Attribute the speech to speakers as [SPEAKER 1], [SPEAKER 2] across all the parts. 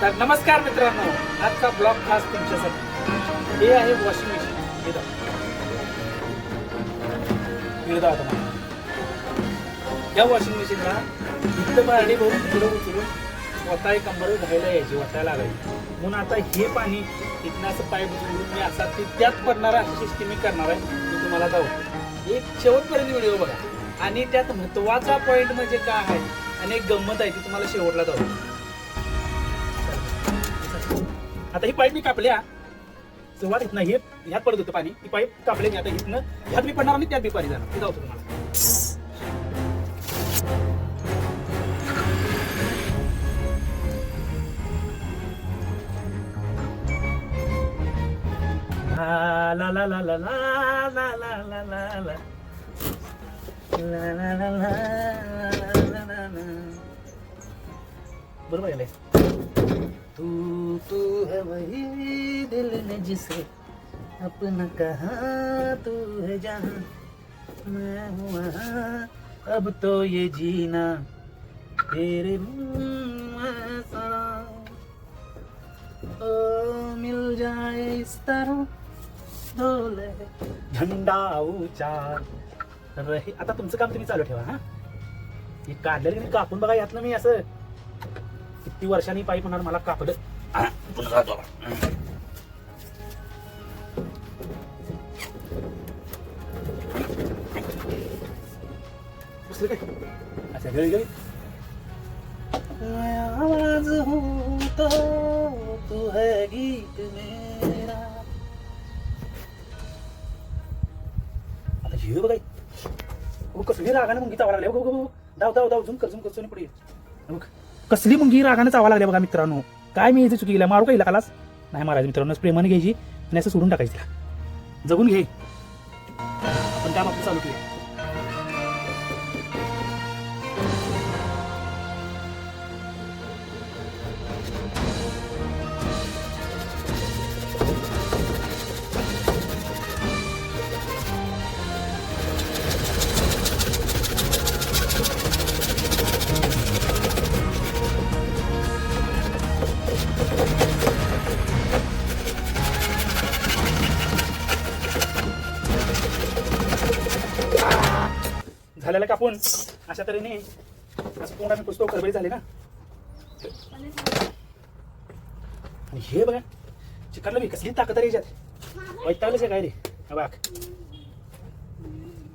[SPEAKER 1] तर नमस्कार मित्रांनो आजचा ब्लॉग खास तुमच्यासाठी. हे आहे वॉशिंग मशीन. या वॉशिंग मशीनला इथं पाणी भरून तिकडं उचलून स्वतः कंबर घ्यायला यायची वाटायला लागायची. म्हणून आता हे पाणी इथनं असं पाईप उचलून मी असा ते त्यात पडणारा अशी सिस्टीम मी करणार आहे. मी तुम्हाला जाऊ एक शेवटपर्यंत व्हिडिओ बघा. आणि त्यात महत्त्वाचा पॉईंट म्हणजे काय आहे आणि एक गंमत आहे ती तुम्हाला शेवटला जाऊ आता ही पाईप मी कापल्या सुरुवात इथनं हे ह्यात पडत होतं पाणी ती पाईप कापले मी आता इथनं ह्यात मी पडणार आणि त्यात बी पाणी जाणार ते जाऊ तुम्हाला ला ला ला ला ला तू तू है वही दिल ने जिसे अपना कहा तू है जहाँ मैं हूँ वहाँ। अब तो ये जीना तेरे ओ मिल जाए इस तरह डोले झंडा ऊंचा रहे आता तुमचं काम तुम्ही चालू ठेवा हा? हे काढलेलं कापून बघा यातलं मी असं किती वर्षांनी पाईप म्हणणार मला कापलं काय? अच्छा गळी गळी. मैं आवाज हूँ तो तू है गीत मेरा. आता हे बघा ओ कसली रागाने मुंगी बघ, बघ. धाव धाव धाव. झुम कर झुम कर सोनी पुढे बघ. कसली मुंगी रागाने चावा लागल्या बघा मित्रांनो. काय मी याची चुकी गेल्या मारू का हिला नाही महाराज मित्रांनो प्रेमाने घ्यायची आणि असं सोडून टाकायची जगून घे. आपण त्या बाबतीत चालू केलं. आपण अशा तऱ्हेने असं तोंड आम्ही पुस्तक खरबरी झाले ना. आणि हे बघा चिकटलं मी कसली ताकद आहे याच्यात. वैतागलंच आहे काय रे? हा बाग.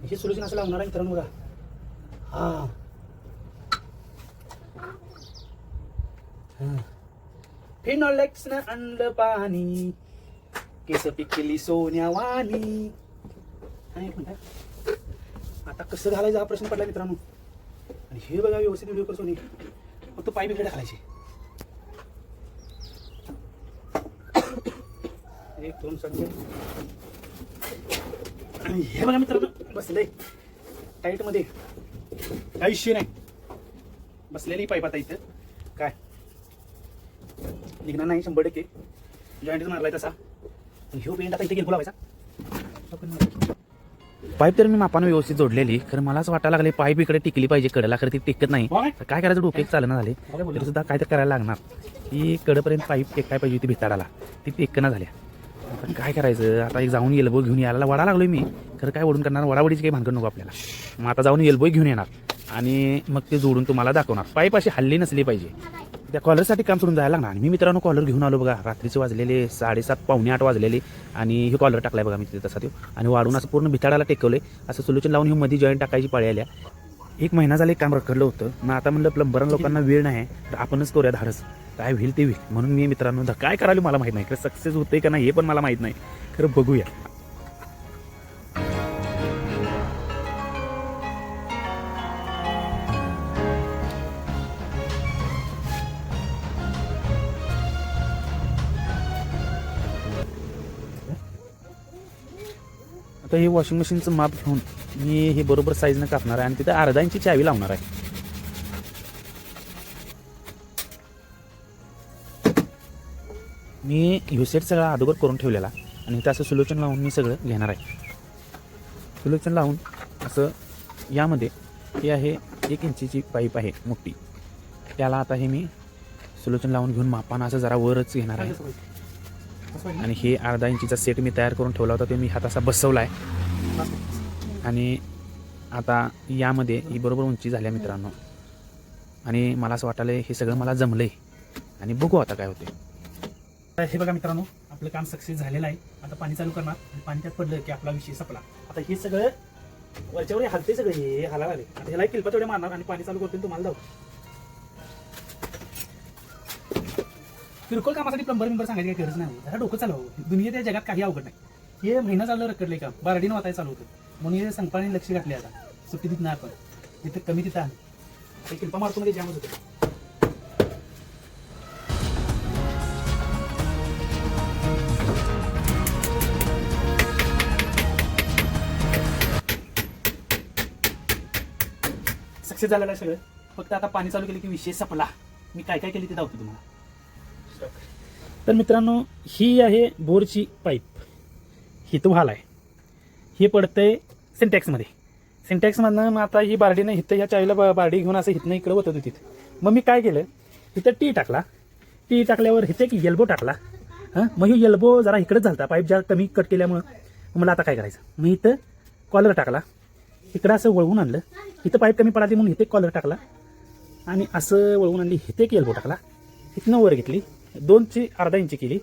[SPEAKER 1] हे सोल्युशन असं लावणार आहे मित्रांनो बघा हा. फिनॉलेक्स न आणलं पाणी. केस पिकली सोन्यावानी. हा, एक मिनिट. आता कसं घालायचं हा प्रश्न पडला मित्रांनो. आणि हे बघा व्यवस्थित व्हिडिओ करतो नाही फक्त पाय बिकडे घालायचे. एक दोन सगळे आणि हे बघा मित्रांनो बसले टाईटमध्ये काही इश्यू नाही. बसलेली पाईप आता इथं. काय? निघणार नाही शंभर टक्के. जॉईंट मारलाय तसा. आणि ह्यो पेंट आता इथे घेऊन लावायचा
[SPEAKER 2] पाईप तर मी मापानं व्यवस्थित जोडलेली. खरं मला असं वाटायला लागले पाईप इकडे टिकली पाहिजे कडेला खरं ती टिकत नाही. काय करायचं डोके चालना झाले. तरी सुद्धा काय तर करायला लागणार. की कडेपर्यंत पाईप टेकाय पाहिजे होती भिताडाला. ती टेकना झाल्या. आता काय करायचं? आता एक जाऊन एल्बो घेऊन यायला वडा लागलोय मी. खरं काय ओढून करणार? वडावडीची काही भानगड नको आपल्याला. मग आता जाऊन एल्बो घेऊन येणार. आणि मग ते जोडून तुम्हाला दाखवणार. पाईप अशी हल्ली नसली पाहिजे. त्या कॉलरसाठी काम सोडून जायला लागणार. आणि मी मित्रांनो कॉलर घेऊन आलो बघा. रात्रीचे वाजलेले साडेसात पावणे आठ वाजलेले. आणि हे कॉलर टाकलाय बघा मी तिथे तसा तो. आणि वाढून असं पूर्ण भिताडाला टेकवले असं सोल्युशन लावून हे मध्ये जॉईंट टाकायची पाळी आल्या. एक महिना झाले काम रखडलं होतं. मग आता म्हणलं प्लंबर लोकांना वेळ नाही. तर आपणच करूया धाडस. काय होईल ते होईल. म्हणून मी मित्रांनो काय करायला मला माहीत नाही. खरं सक्सेस होते का नाही हे पण मला माहीत नाही. खरं बघूया. तर हे वॉशिंग मशीनचं माप घेऊन मी हे बरोबर साईजनं कापणार आहे आणि तिथे अर्धा इंची चावी लावणार आहे. मी युसेट सगळा अगोदर करून ठेवलेला आणि इथं असं सोल्युशन लावून मी सगळं घेणार आहे. सोल्युशन लावून असं यामध्ये हे आहे एक इंचीची पाईप आहे मोठी. त्याला आता हे मी सुलोचन लावून घेऊन मापानं असं जरा वरच घेणार आहे
[SPEAKER 1] कसं पाहिजे? कसं पाहिजे?
[SPEAKER 2] आणि हे अर्धा इंचीचा सेट मी तयार करून ठेवला होता तो मी हातासा बसवला आहे आणि आता यामध्ये ही बरोबर उंची झाल्या मित्रांनो. आणि मला असं वाटायलं हे सगळं मला जमलंय. आणि बघू आता काय होते
[SPEAKER 1] हे बघा मित्रांनो आपलं काम सक्सेस झालेलं आहे. आता पाणी चालू करणार आणि पाणी त्यात पडलं की आपला विषय संपला. आता हे सगळं वरच्यावर हलते सगळे हे हलायला लागले आता ह्याला किल्पा तेवढे मारणार आणि पाणी चालू करतो तुम्हाला जाऊ किरकोळ कामासाठी प्लंबर बिंबर सांगायची काही गरज नाही. जरा डोकं चालवं दुनियेत या जगात काही अवघड नाही. हे महिना चाललं रकडले काम. बारडीनं वाचायला चालू होतं. म्हणून हे संपाने लक्ष घातले आता. सुट्टी देत नाही आपण. तिथं कमी तिथं आलं किरपा मारतो मध्ये जामच होतं सक्सेस झालेलं आहे सगळं. फक्त आता पाणी चालू केलं की विषय संपला. मी काय काय केली ते दावतो तुम्हाला. तर मित्रांनो ही आहे बोरची पाईप. ही तो हाल आहे. हे पडतंय सिंटॅक्समध्ये. सिंटॅक्समधनं मग आता ही बारडीनं इथं ह्या चावीला बारडी घेऊन असं इथनं इकडं होतं. तिथं मग मी काय केलं? इथं टी टाकला. टी टाकल्यावर हिथे एक येल्बो टाकला. हां? मग ही येल्बो जरा इकडंच झालता. पाईप जरा कमी कट केल्यामुळं. मला आता काय करायचं? मग इथं कॉलर टाकला. इकडं असं वळवून आणलं. इथं पाईप कमी पडाली म्हणून इथे कॉलर टाकला. आणि असं वळवून आणली. इथे एक एल्बो टाकला. इथनं वर घेतली. दोनची अर्धा इंची केली.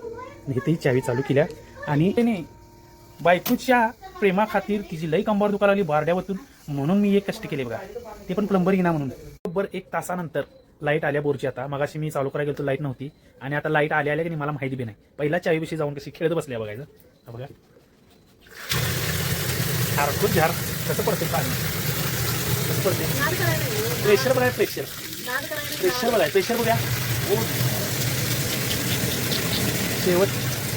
[SPEAKER 1] आणि चावी चालू केल्या. आणि त्याने बायकोच्या प्रेमाखातीर तिची लई कंबर दुखायला लागली बारड्यावरतून. म्हणून मी एक कष्ट केले बघा. ते पण प्लंबर ना म्हणून. बरोबर एक तासानंतर लाइट आल्या बोरची आता. मगाशी मी चालू करायला गेलो तर लाइट नव्हती. आणि आता लाइट आल्या आल्या की नाही मला माहिती बी नाही. पहिला चावीविषयी जाऊन कशी खेळत बसल्या बघायचं. बघा. झारखूर झार. कसं पडते पाणी? कसं पडते प्रेशर बघा प्रेशर प्रेशर बघा प्रेशर बघा. शेवट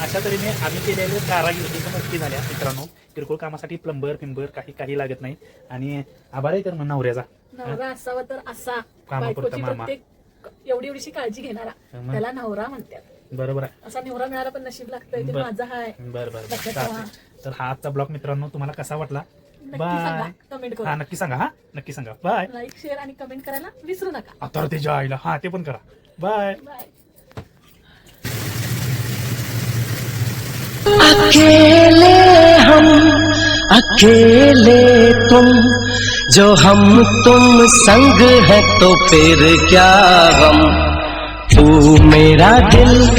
[SPEAKER 1] अशा तऱ्हेने आम्ही केलेले कारागीर एकदम नक्की झाल्या मित्रांनो. किरकोळ कामासाठी प्लंबर पिंबर काही काही लागत नाही. आणि आभार आहे तर मग नवऱ्याचा.
[SPEAKER 3] नवरा असावा तर असा. बायकोची
[SPEAKER 2] मामा.
[SPEAKER 3] प्रत्येक एवढी एवढीशी काळजी घेणारा.
[SPEAKER 2] मग?
[SPEAKER 3] त्याला नवरा म्हणतात.
[SPEAKER 2] बरोबर आहे.
[SPEAKER 3] असा नवरा मिळाला पण नशीब लागतंय ते
[SPEAKER 2] बर.
[SPEAKER 3] माझा आहे
[SPEAKER 2] बरं बरं
[SPEAKER 3] लक्षात
[SPEAKER 2] चालतंय. तर हा आजचा ब्लॉग मित्रांनो तुम्हाला कसा वाटला?
[SPEAKER 3] नक्की
[SPEAKER 2] बाय
[SPEAKER 3] सांगा कमेंट
[SPEAKER 2] हा
[SPEAKER 3] करून
[SPEAKER 2] नक्की सांगा हा. नक्की सांगा. बाय
[SPEAKER 3] लाईक शेअर आणि कमेंट करायला विसरू नका.
[SPEAKER 2] आता त्याच्या आईला हा ते पण करा. बाय
[SPEAKER 3] बाय
[SPEAKER 4] अकेले हम, अकेले तुम। जो हम तुम संग है तो फिर क्या हम तू मेरा दिल